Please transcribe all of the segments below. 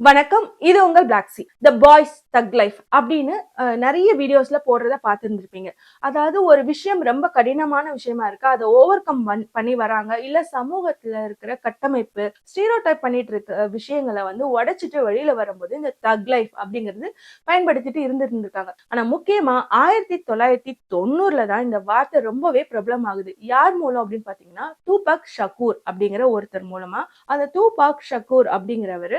வணக்கம். இது உங்கள் blog see the boys thug life அப்படின்னு நிறைய வீடியோஸ்ல போடுறத பார்த்துருந்துருப்பீங்க. அதாவது ஒரு விஷயம் ரொம்ப கடினமான விஷயமா இருக்கு? அதை ஓவர் கம் பண்ணி வராங்க. இல்ல சமூகத்துல இருக்கிற கட்டமைப்பு ஸ்டீரோ டைப் பண்ணிட்டு இருக்க விஷயங்களை வந்து உடைச்சிட்டு வெளியில வரும்போது இந்த தக் லைஃப் அப்படிங்கிறது பயன்படுத்திட்டு இருந்துருந்துருக்காங்க. ஆனா முக்கியமா ஆயிரத்தி தொள்ளாயிரத்தி தொண்ணூறுல தான் இந்த வார்த்தை ரொம்பவே பிரபலம் ஆகுது. யார் மூலம் அப்படின்னு பாத்தீங்கன்னா டூபாக் ஷக்கூர் அப்படிங்கிற ஒருத்தர் மூலமா. அந்த டூபாக் ஷக்கூர் அப்படிங்கிறவர்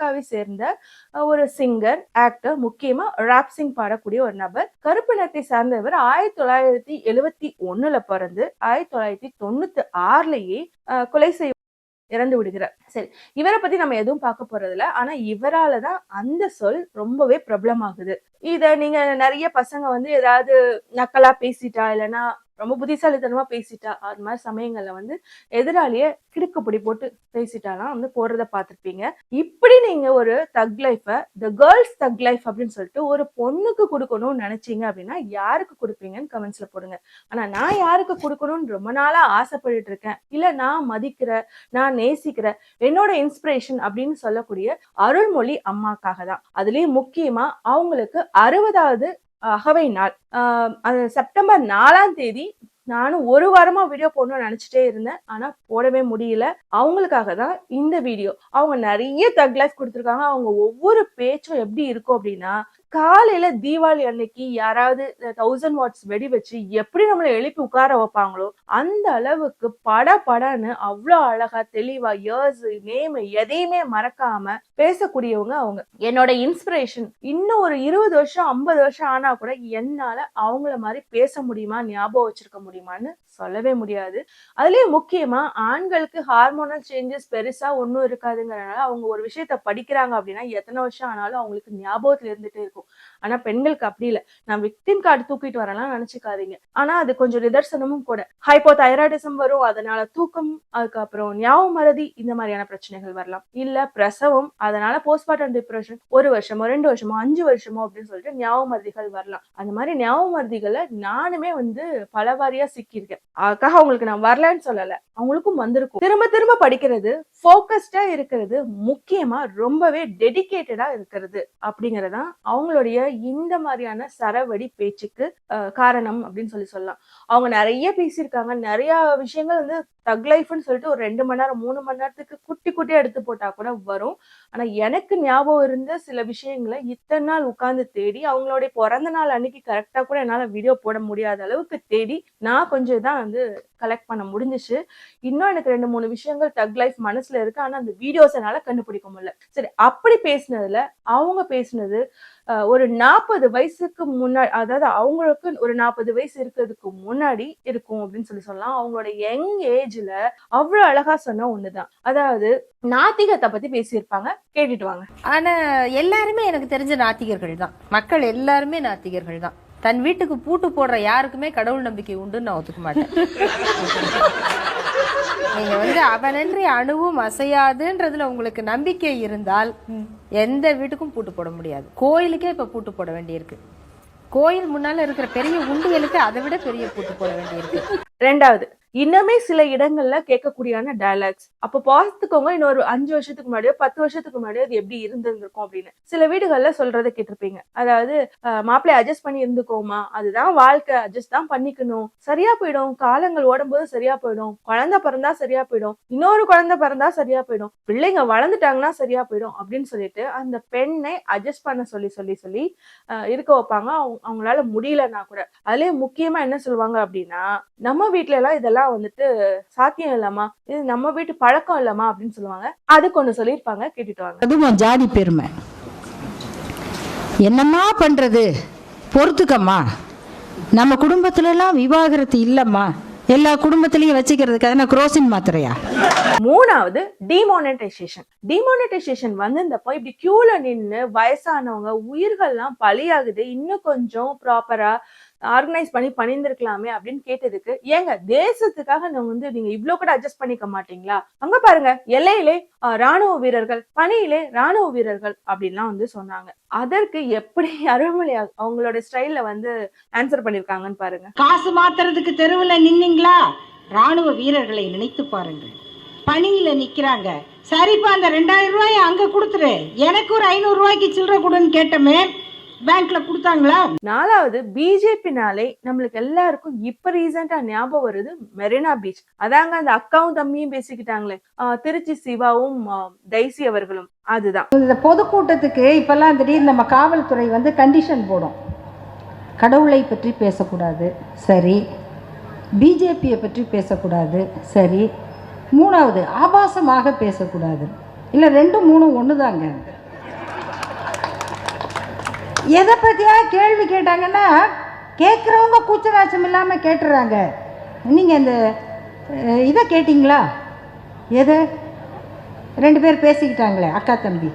அமெரிக்காவை சேர்ந்த ஒரு சிங்கர் ஆக்டர் முக்கியமா ராப் சிங் பாடக்கூடிய ஒரு நபர். கருப்பு நிறத்தை சார்ந்தவர் ஆயிரத்தி தொள்ளாயிரத்தி எழுவத்தி ஒண்ணுல பிறந்து ஆயிரத்தி தொள்ளாயிரத்தி தொண்ணூத்தி ஆறுலயே கொலை செய்ய இறந்து விடுகிறார். சரி இவரை பத்தி நம்ம எதுவும் பார்க்க போறது இல்ல ஆனா இவரால தான் அந்த சொல் ரொம்பவே பிரபலமாகுது. இத நீங்க நிறைய பசங்க வந்து ஏதாவது நக்கலா பேசிட்டா இல்லைன்னா ரொம்ப புத்திசாலித்தனமா பேசிட்டா அது மாதிரி சமயங்கள்ல வந்து எதிராளிய கிடுக்குப்படி போட்டு பேசிட்டாலாம் வந்து போடுறத பார்த்துருப்பீங்க. இப்படி நீங்க ஒரு தக் லைஃப த கேர்ள்ஸ் தக் லைஃப் அப்படின்னு சொல்லிட்டு ஒரு பொண்ணுக்கு கொடுக்கணும்னு நினைச்சீங்க அப்படின்னா யாருக்கு கொடுப்பீங்கன்னு கமெண்ட்ஸ்ல போடுங்க. ஆனா நான் யாருக்கு கொடுக்கணும்னு ரொம்ப நாளா ஆசைப்பட்டுட்டு இருக்கேன். இல்ல நான் மதிக்கிற நான் நேசிக்கிற என்னோட இன்ஸ்பிரேஷன் அப்படின்னு சொல்லக்கூடிய அருள்மொழி அம்மாக்காக தான். அதுலயும் முக்கியமா அவங்களுக்கு அறுபதாவது அகவை நாள். ஆஹ் அது செப்டம்பர் நாலாம் தேதி நானும் ஒரு வாரமா வீடியோ போடணும்னு நினைச்சிட்டே இருந்தேன். ஆனா போடவே முடியல. அவங்களுக்காக தான் இந்த வீடியோ அவங்க நிறைய தக் லைஃப் கொடுத்துருக்காங்க. அவங்க ஒவ்வொரு பேச்சும் எப்படி இருக்கும் அப்படின்னா காலையில தீபாவளி அன்னைக்கு யாராவது தௌசண்ட் வாட்ஸ் வெடி வச்சு எப்படி நம்மளை எழுப்பி உட்கார வைப்பாங்களோ அந்த அளவுக்கு பட படன்னு அவ்வளோ அழகா தெளிவா இயர்ஸ் நேம் எதையுமே மறக்காம பேசக்கூடியவங்க அவங்க. என்னோட இன்ஸ்பிரேஷன் இன்னும் ஒரு இருபது வருஷம் ஐம்பது வருஷம் ஆனா கூட என்னால அவங்கள மாதிரி பேச முடியுமா ஞாபகம் வச்சிருக்க முடியுமான்னு சொல்லவே முடியாது. அதுலயும் முக்கியமா ஆண்களுக்கு ஹார்மோனல் சேஞ்சஸ் பெருசா ஒன்றும் இருக்காதுங்கிறனால அவங்க ஒரு விஷயத்த படிக்கிறாங்க அப்படின்னா எத்தனை வருஷம் ஆனாலும் அவங்களுக்கு ஞாபகத்துல இருந்துட்டே இருக்கும். ஆனா பெண்களுக்கு அப்படி இல்லை. நான் விக்டிம் கார்டு தூக்கிட்டு வரலாம் நினைச்சுக்காதீங்க. ஆனா அது கொஞ்சம் நிதர்சனமும் கூட. ஹைப்போ தைராய்டிசம் வரும். அதனால தூக்கம் அதுக்கப்புறம் ஞாபகம் மறதி இந்த மாதிரியான பிரச்சனைகள் வரலாம். இல்ல பிரசவம். அதனால போஸ்ட்மார்ட்டம் டிப்ரெஷன் ஒரு வருஷமோ ரெண்டு வருஷமோ அஞ்சு வருஷமோ அப்படின்னு சொல்லிட்டு ஞாபக மருதிகள் வரலாம். அந்த மாதிரி ஞாபக மருதிகளை நானுமே வந்து பல வாரியா சிக்கியிருக்கேன். அதுக்காக அவங்களுக்கு நான் வரலன்னு சொல்லல. அவங்களுக்கும் வந்திருக்கும். திரும்ப திரும்ப படிக்கிறது போக்கஸ்டா இருக்கிறது முக்கியமா ரொம்பவே டெடிகேட்டடா இருக்கிறது அப்படிங்கறதான் அவங்களுடைய இந்த மாதிரியான சரவடி பேச்சுக்கு காரணம் அப்படின்னு சொல்லி சொல்லலாம். அவங்க நிறைய பேசியிருக்காங்க. நிறைய விஷயங்கள் வந்து தக் லைஃப்னு சொல்லிட்டு ஒரு ரெண்டு மணி நேரம் மூணு மணி நேரத்துக்கு குட்டி குட்டியா எடுத்து போட்டா கூட வரும். ஆனா எனக்கு ஞாபகம் இருந்த சில விஷயங்களை இத்தனை நாள் உட்கார்ந்து தேடி அவங்களுடைய பிறந்த நாள் அன்னைக்கு கரெக்டா கூட என்னால வீடியோ போட முடியாத அளவுக்கு தேடி நான் கொஞ்சம் தான் வந்து கலெக்ட் பண்ண முடிஞ்சிச்சு. இன்னும் எனக்கு ரெண்டு மூணு விஷயங்கள் தக் லைஃப் மனசுல இருக்கு. ஆனா அந்த வீடியோஸ் என்னால கண்டுபிடிக்க முடியல. சரி அப்படி பேசினதுல அவங்க பேசினது ஒரு நாற்பது வயசுக்கு முன்னாடி அதாவது அவங்களுக்கு ஒரு நாற்பது வயசு இருக்கிறதுக்கு முன்னாடி இருக்கும் அப்படின்னு சொல்லி சொல்லலாம். அவங்களோட யங் ஏஜ்ல அவ்வளவு அழகா சொன்ன ஒண்ணுதான். அதாவது நாத்திகத்தை பத்தி பேசியிருப்பாங்க கேட்டுட்டு வாங்க. ஆனா எல்லாருமே எனக்கு தெரிஞ்ச நாத்திகர்கள் தான். மக்கள் எல்லாருமே நாத்திகர்கள் தான். தன் வீட்டுக்கு பூட்டு போடுற யாருக்குமே கடவுள் நம்பிக்கை உண்டுன்னு நான் ஒத்துக்க மாட்டேன். நீங்க வந்து அவனன்றி அணுவும் அசையாதுன்றதுல உங்களுக்கு நம்பிக்கை இருந்தால் எந்த வீட்டுக்கும் பூட்டு போட முடியாது. கோயிலுக்கே இப்ப பூட்டு போட வேண்டியிருக்கு. கோயில் முன்னால இருக்கிற பெரிய உண்டியலுக்கு அதை விட பெரிய பூட்டு போட வேண்டியிருக்கு. ரெண்டாவது இன்னுமே சில இடங்கள்ல கேட்கக்கூடியான டயலாக்ஸ் அப்ப பார்த்துக்கோங்க இன்னொரு அஞ்சு வருஷத்துக்கு முன்னாடியோ பத்து வருஷத்துக்கு முன்னாடியோ அது எப்படி இருந்திருந்திருக்கும் அப்படின்னு. சில வீடுகள்ல சொல்றதை கேட்டிருப்பீங்க. அதாவது அஹ், மாப்பிள்ளை அட்ஜஸ்ட் பண்ணி இருந்துக்கோமா அதுதான் வாழ்க்கை அட்ஜஸ்ட் தான் பண்ணிக்கணும். சரியா போயிடும். காலங்கள் ஓடும்போது சரியா போயிடும். குழந்தை பிறந்தா சரியா போயிடும். இன்னொரு குழந்தை பிறந்தா சரியா போயிடும். பிள்ளைங்க வளர்ந்துட்டாங்கன்னா சரியா போயிடும் அப்படின்னு சொல்லிட்டு அந்த பெண்ணை அட்ஜஸ்ட் பண்ண சொல்லி சொல்லி சொல்லி அஹ், இருக்க வைப்பாங்க. அவங்க- அவங்களால முடியலன்னா கூட. அதுலயே முக்கியமா என்ன சொல்லுவாங்க அப்படின்னா நம்ம வீட்ல எல்லாம் இதெல்லாம் வந்துட்டு சாத்தியம் இல்லம்மா. இது நம்ம வீட்டு பழக்கம் இல்லம்மா அப்படின்னு சொல்லுவாங்க. அதுக்கு ஒண்ணு சொல்லியிருப்பாங்க கேட்டுட்டு வாங்க. அதுவும் ஜாதி பெருமை. என்னம்மா பண்றது? பொறுத்துக்கம்மா. நம்ம குடும்பத்துல எல்லாம் விவாகரத்து இல்லம்மா. எல்லா குடும்பத்திலையும் வச்சுக்கிறதுக்கு அதனால குரோசின் மாத்திரையா? மூணாவது டிமானிட்டைசேஷன் டிமானிட்டைசேஷன் வந்திருந்தப்போ இப்படி கியூல நின்னு வயசானவங்க உயிர்கள்லாம் பலியாகுது. இன்னும் கொஞ்சம் ப்ராப்பரா ஆர்கனைஸ் பண்ணி பண்ணியிருந்திருக்கலாமே அப்படின்னு கேட்டதுக்கு ஏங்க தேசத்துக்காக நம்ம வந்து நீங்க இவ்வளவு கூட அட்ஜஸ்ட் பண்ணிக்க மாட்டீங்களா? அங்க பாருங்க எல்லையிலே ராணுவ வீரர்கள் பணியிலே ராணுவ வீரர்கள் அப்படின்லாம் வந்து சொன்னாங்க. அதற்கு எப்படி அருள்மொழி அவங்களோட ஸ்டைல்ல வந்து ஆன்சர் பண்ணிருக்காங்கன்னு பாருங்க. காசு மாத்துறதுக்கு தெருவில் நின்னீங்களா? ராணுவ வீரர்களை நினைத்து பாருங்கள். பணியில நிக்கிறாங்க. சரிப்பா அந்த ரெண்டாயிரம் ரூபாய் அங்க கொடுத்துரு. எனக்கு ஒரு ஐநூறு ரூபாய்க்கு சில்லற கொடுன்னு கேட்டோமே பேங்க்ல கொடுத்தாங்களா? நாலாவது பிஜேபினாலே நம்மளுக்கு எல்லாருக்கும் இப்ப ரீசெண்டா ஞாபகம் வருது மெரினா பீச். அதாங்க அந்த அக்காவும் தம்பியும் பேசிக்கிட்டாங்களே. திருச்சி சிவாவும் டைசி அவர்களும். அதுதான். இந்த பொதுக்கூட்டத்துக்கு இப்போல்லாம் திடீர்னு நம்ம காவல்துறை வந்து கண்டிஷன் போடும். கடவுளை பற்றி பேசக்கூடாது. சரி. பிஜேபியை பற்றி பேசக்கூடாது. சரி. மூணாவது ஆபாசமாக பேசக்கூடாது. இல்லை ரெண்டும் மூணும் ஒன்று தாங்க எதை பற்றியா கேள்வி கேட்டாங்கன்னா கேட்குறவங்க கூச்சநாச்சம் இல்லாமல் கேட்டுறாங்க. நீங்கள் இந்த இதை கேட்டிங்களா? எதை? ரெண்டு பேர் பேசிக்கிட்டாங்களே அக்கா தம்பி.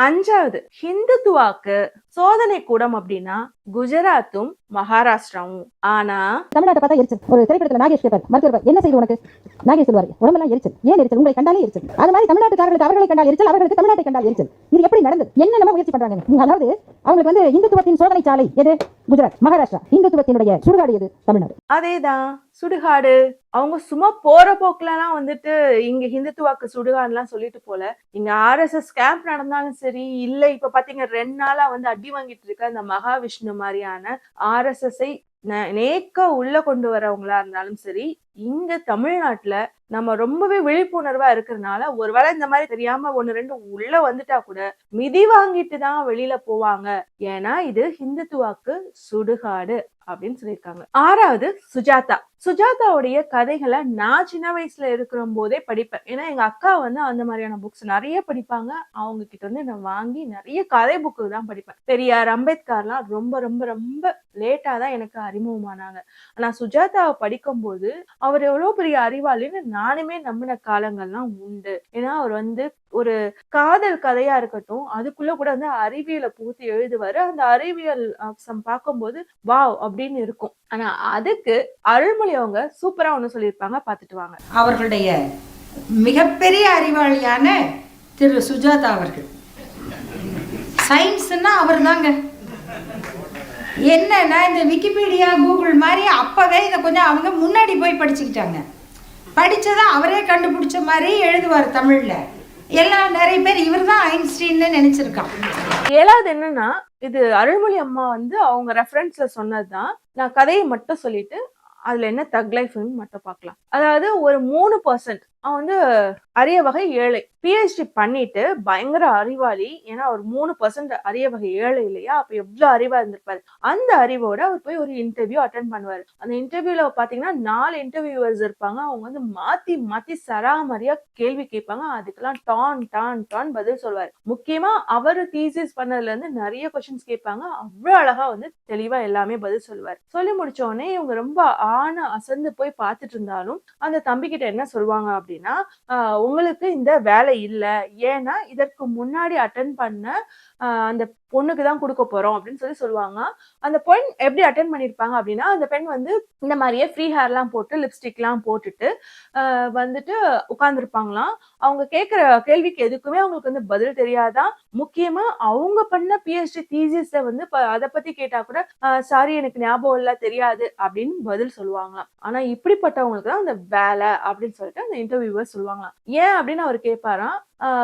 அஞ்சாவது ஹிந்துத்துவாக்கு சோதனை கூடம் அப்படின்னா குஜராத்தும் மகாராஷ்டிராவும். ஆனா தமிழ்நாட்டை பார்த்தா எரிச்சல். ஒரு திரைப்படத்துல நாகேஷ் கேட்பார் மருத்துவர் என்ன செய்து உனக்கு? நாகேஷ் சொல்வார் உடம்பெல்லாம் எரிச்சல். ஏன் எரிச்சல்? உங்களை கண்டாலே எரிச்சல். அது மாதிரி தமிழ்நாட்டுக்காரர்களுக்கு அவர்களை கண்டால் எரிச்சல் அவர்களுக்கு தமிழ்நாட்டை கண்டால் எரிச்சல். இது எப்படி நடந்தது? என்னென்ன முயற்சி பண்றாங்க? அதாவது அவங்களுக்கு வந்து இந்துத்துவத்தின் சோதனை சாலை எது? குஜராத் மகாராஷ்டிரா. இந்துத்துவத்தினுடைய சுடுகாடு எது? தமிழ்நாடு. அதேதான். சுடுகாடு. அவங்க சும்மா போற போக்குலலாம் வந்துட்டு இங்க ஹிந்துத்துவாக்கு சுடுகாடுலாம் சொல்லிட்டு போல. இங்க ஆர்எஸ்எஸ் கேம்ப் நடந்தாலும் சரி இல்ல இப்ப பாத்தீங்க ரெண்டு நாளா வந்து அடி வாங்கிட்டு இருக்க அந்த மகாவிஷ்ணு மாதிரியான ஆர்எஸ்எஸ்ஐ நேக்க உள்ள கொண்டு வரவங்களா இருந்தாலும் சரி இங்க தமிழ்நாட்டுல நம்ம ரொம்பவே விழிப்புணர்வா இருக்கிறதுனால ஒருவேளை இந்த மாதிரி தெரியாம ஒன்னு ரெண்டு உள்ள வந்துட்டா கூட மிதி வாங்கிட்டு தான் வெளியில போவாங்க. ஏன்னா இது ஹிந்துத்துவாக்கு சுடுகாடு அப்படின்னு சொல்லியிருக்காங்க. ஆறாவது சுஜாதா. சுஜாதாவுடைய கதைகளை நான் சின்ன வயசுல இருக்கிற போதே படிப்பேன். ஏன்னா எங்க அக்கா வந்து அந்த மாதிரியான புக்ஸ் நிறைய படிப்பாங்க. அவங்க கிட்ட வந்து நான் வாங்கி நிறைய கதை புக்கு தான் படிப்பேன். பெரியார் அம்பேத்கர்லாம் ரொம்ப ரொம்ப ரொம்ப லேட்டா தான் எனக்கு அறிமுகமானாங்க. ஆனா சுஜாதாவை படிக்கும்போது அவர் எவ்வளவு பெரிய அறிவாளின்னு நானுமே நம்பின காலங்கள்லாம் உண்டு. ஏன்னா அவர் வந்து ஒரு காதல் கதையா இருக்கட்டும் அதுக்குள்ள கூட வந்து அறிவியலை புகுத்தி எழுதுவாரு. அந்த அறிவியல் அம்சம் பார்க்கும்போது வாவ்! அப்படின்னு இருக்கும். ஆனா அதுக்கு அருள்மொழி அவங்க சூப்பரா ஒண்ணு சொல்லியிருப்பாங்க பாத்துட்டு வாங்க. அவர்களுடைய மிகப்பெரிய அறிவாளியான திரு சுஜாதா அவர்கள். சயின்ஸ்னா அவர் தாங்க என்னன்னா இந்த விக்கிபீடியா கூகுள் மாதிரி அப்போவே இதை கொஞ்சம் அவங்க முன்னாடி போய் படிச்சுக்கிட்டாங்க. படித்ததை அவரே கண்டுபிடிச்ச மாதிரி எழுதுவார் தமிழில். எல்லாம் நிறைய பேர் இவர் தான் ஐன்ஸ்டீன்னு நினச்சிருக்கான். ஏழாவது என்னன்னா இது அருள்மொழி அம்மா வந்து அவங்க ரெஃபரன்ஸ்ல சொன்னதுதான். நான் கதையை மட்டும் சொல்லிட்டு அதுல என்ன தக் லைஃப்னு மட்டும் பார்க்கலாம். அதாவது ஒரு மூணு பர்சன்ட் அவன் வந்து அரிய வகை ஏழை. பிஹெச்டி பண்ணிட்டு பயங்கர அறிவாளி. ஏன்னா அவர் மூணு பர்சன்ட் அரிய வகை ஏழை இல்லையா? அப்ப எவ்வளவு அறிவா இருந்திருப்பாரு? அந்த அறிவோட அவர் போய் ஒரு இன்டர்வியூ அட்டன் பண்ணுவாரு. அந்த இன்டர்வியூல பாத்தீங்கன்னா நாலு இன்டர்வியூவர்ஸ் இருப்பாங்க. அவங்க வந்து மாத்தி மாத்தி சராமரியா கேள்வி கேட்பாங்க. அதுக்கெல்லாம் டான் டான் டான் பதில் சொல்வாரு. முக்கியமா அவர் தீசிஸ் பண்ணதுல இருந்து நிறைய கொஸ்டின்ஸ் கேட்பாங்க. அவ்வளவு அழகா வந்து தெளிவா எல்லாமே பதில் சொல்லுவார். சொல்லி முடிச்ச உடனே இவங்க ரொம்ப ஆணை அசந்து போய் பார்த்துட்டு இருந்தாலும் அந்த தம்பி கிட்ட என்ன சொல்லுவாங்க அப்படின்னா ஆஹ் உங்களுக்கு இந்த வேலை இல்லை. ஏன்னா இதற்கு முன்னாடி அட்டன் பண்ண அந்த பொண்ணுக்கு தான் கொடுக்க போறோம் அப்படின்னு சொல்லி சொல்லுவாங்க. அந்த பெண் எப்படி அட்டன் பண்ணிருப்பாங்க அப்படின்னா அந்த பெண் வந்து இந்த மாதிரியே ஃப்ரீ ஹேர்லாம் போட்டு லிப்ஸ்டிக்லாம் போட்டுட்டு வந்துட்டு உட்கார்ந்துருப்பாங்களாம். அவங்க கேட்குற கேள்விக்கு எதுக்குமே அவங்களுக்கு வந்து பதில் தெரியாதான் முக்கியமா அவங்க பண்ண பிஹெச்டி தீசிஸ வந்து ப- அதை பத்தி கேட்டா கூட சாரி எனக்கு ஞாபகம் இல்ல தெரியாது அப்படின்னு பதில் சொல்லுவாங்களாம். ஆனா இப்படிப்பட்டவங்களுக்கு தான் அந்த வேலை அப்படின்னு சொல்லிட்டு அந்த இன்டர்வியூவர் சொல்லுவாங்களாம். ஏன் அப்படின்னு அவர் கேட்பாராம்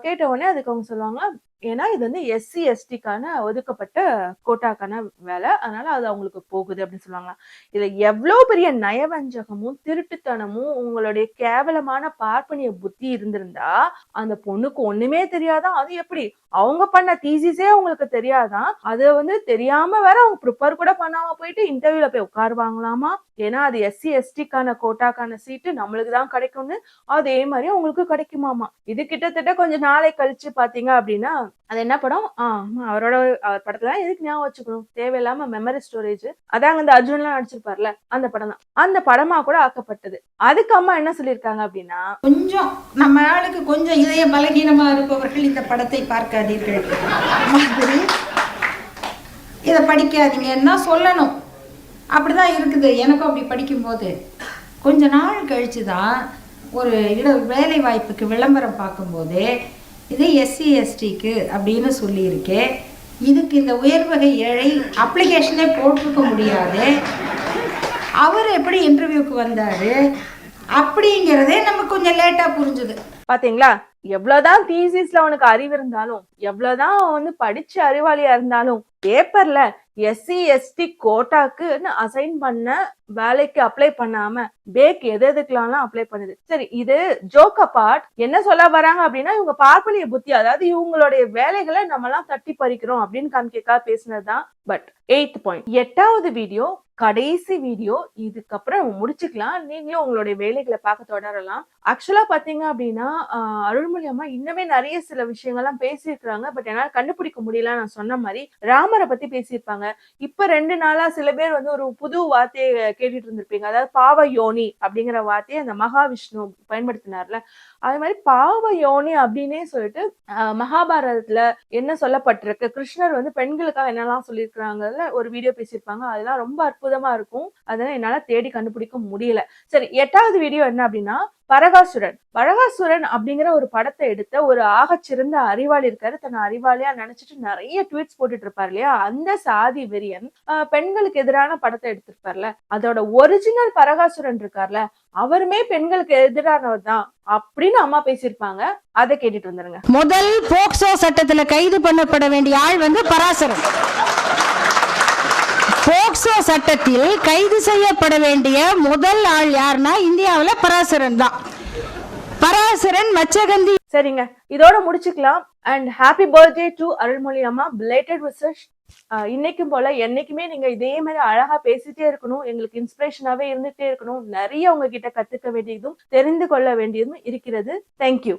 கேட்ட உடனே அதுக்கு அவங்க சொல்லுவாங்க ஏன்னா இது வந்து எஸ்சி எஸ்டிக்கான ஒதுக்கப்பட்ட கோட்டாக்கான வேலை. அதனால அது அவங்களுக்கு போகுது அப்படின்னு சொல்லுவாங்க இதுல எவ்வளவு பெரிய நயவஞ்சகமும் திருட்டுத்தனமும் உங்களுடைய கேவலமான பார்ப்பனிய புத்தி இருந்திருந்தா அந்த பொண்ணுக்கு ஒண்ணுமே தெரியாதான் அது எப்படி? அவங்க பண்ண தீசிஸே அவங்களுக்கு தெரியாதான் அது வந்து தெரியாம வேற அவங்க ப்ரிப்பேர் கூட பண்ணாம போயிட்டு இன்டர்வியூல போய் உட்காருவாங்களாமா? ஏன்னா அது எஸ்சி எஸ்டிக்கான கோட்டாக்கான சீட்டு நம்மளுக்கு தான் கிடைக்கும்னு அதே மாதிரி உங்களுக்கு கிடைக்குமாமா? இது கிட்டத்தட்ட கொஞ்சம் நாளை கழிச்சு பாத்தீங்க அப்படின்னா அது என்ன படம்? ஆஹ் அவரோட அவர் படத்துல எதுக்கு ஞாபகம் வச்சுக்கணும்? தேவையில்லாம மெமரி ஸ்டோரேஜ் அதாங்க இந்த அர்ஜுன்லாம் நடிச்சிருப்பார்ல அந்த படம் தான். அந்த படமா கூட ஆக்கப்பட்டது. அதுக்கு அம்மா என்ன சொல்லியிருக்காங்க அப்படின்னா கொஞ்சம் நம்ம ஆளுக்கு கொஞ்சம் இதய பலகீனமா இருப்பவர்கள் இந்த படத்தை பார்க்காதீர்கள். மாதிரி இதை படிக்காதீங்கன்னா சொல்லணும்? அப்படிதான் இருக்குது. எனக்கும் அப்படி படிக்கும்போது கொஞ்ச நாள் கழிச்சு தான் ஒரு இட வேலை வாய்ப்புக்கு விளம்பரம் பார்க்கும்போது இது எஸ்சி எஸ்டிக்கு அப்படின்னு சொல்லியிருக்கேன் இதுக்கு இந்த உயர்வகை ஏழை அப்ளிகேஷனே போட்டிருக்க முடியாது. அவர் எப்படி இன்டர்வியூக்கு வந்தார்? அப்படிங்கிறதே நமக்கு கொஞ்சம் லேட்டாக புரிஞ்சுது. பார்த்தீங்களா எவ்வளோதான் தீசிஸ்ல அவனுக்கு அறிவு இருந்தாலும் எவ்வளோதான் அவன் வந்து படிச்ச அறிவாளியா இருந்தாலும் பேப்பர்ல எஸ்சி எஸ்டி கோட்டாக்குன்னு அசைன் பண்ண வேலைக்கு அப்ளை பண்ணாம பேக் எது எதுக்கெல்லாம் அப்ளை பண்ணுது. சரி இது ஜோக் அபார்ட் என்ன சொல்ல வராங்க அப்படின்னா இவங்க பார்ப்பனிய புத்தி அதாவது இவங்களுடைய வேலைகளை நம்ம எல்லாம் தட்டி பறிக்கிறோம் அப்படின்னு காமிக்கா பேசினதுதான். பட் எயித் பாயிண்ட் எட்டாவது வீடியோ கடைசி வீடியோ இதுக்கப்புறம் நம்ம முடிச்சுக்கலாம். நீங்களும் உங்களுடைய வேலைகளை பார்க்க தொடரலாம். ஆக்சுவலா பாத்தீங்க அப்படின்னா அருள்மொழி அம்மா இன்னுமே நிறைய சில விஷயங்கள்லாம் பேசியிருக்கிறாங்க. பட் என்னால கண்டுபிடிக்க முடியல. நான் சொன்ன மாதிரி ராமரை பத்தி பேசியிருப்பாங்க. இப்ப ரெண்டு நாளா சில பேர் வந்து ஒரு புது வார்த்தையை கேட்டுட்டு இருந்திருப்பீங்க. அதாவது பாவ யோனி அப்படிங்கிற வார்த்தையை அந்த மகாவிஷ்ணு பயன்படுத்தினார்ல. அது மாதிரி பாவ யோனி அப்படின்னே சொல்லிட்டு ஆஹ், மகாபாரதத்துல என்ன சொல்லப்பட்டிருக்கு? கிருஷ்ணர் வந்து பெண்களுக்காக என்னெல்லாம் சொல்லியிருக்கிறாங்கல்ல ஒரு வீடியோ பேசியிருப்பாங்க. அதெல்லாம் ரொம்ப அற்புதம். அற்புதமா இருக்கும். அதெல்லாம் என்னால தேடி கண்டுபிடிக்க முடியல. சரி எட்டாவது வீடியோ என்ன அப்படின்னா பரகாசுரன். பரகாசுரன் அப்படிங்கிற ஒரு படத்தை எடுத்த ஒரு ஆகச்சிறந்த அறிவாளி இருக்காரு. தன்னை அறிவாளியா நினைச்சிட்டு நிறைய ட்வீட்ஸ் போட்டுட்டு இருப்பார் இல்லையா? அந்த சாதி வெறியன் ஆஹ், பெண்களுக்கு எதிரான படத்தை எடுத்திருப்பார்ல. அதோட ஒரிஜினல் பரகாசுரன் இருக்கார்ல அவருமே பெண்களுக்கு எதிரானவர் தான் அப்படின்னு அம்மா பேசியிருப்பாங்க. அதை கேட்டுட்டு வந்துருங்க. முதல் போக்சோ சட்டத்துல கைது பண்ணப்பட வேண்டிய ஆள் வந்து பராசரன். போக்சோ சட்டத்தில் கைது செய்யப்பட வேண்டிய முதல் ஆள் யாருன்னா இந்தியாவில் பராசரன் தான். பராசரன் மச்சகந்தி சரிங்க. இதோட முடிச்சுக்கலாம். And happy birthday to Arulmozhi அம்மா. பிளேட்டட் விசஸ் இன்னைக்கும் போல என்னைக்குமே நீங்க இதே மாதிரி அழகா பேசிட்டே இருக்கணும். எங்களுக்கு இன்ஸ்பிரேஷனாவே இருந்துட்டே இருக்கணும். நிறைய உங்ககிட்ட கத்துக்க வேண்டியதும் தெரிந்து கொள்ள வேண்டியதும் இருக்கிறது. தேங்க்யூ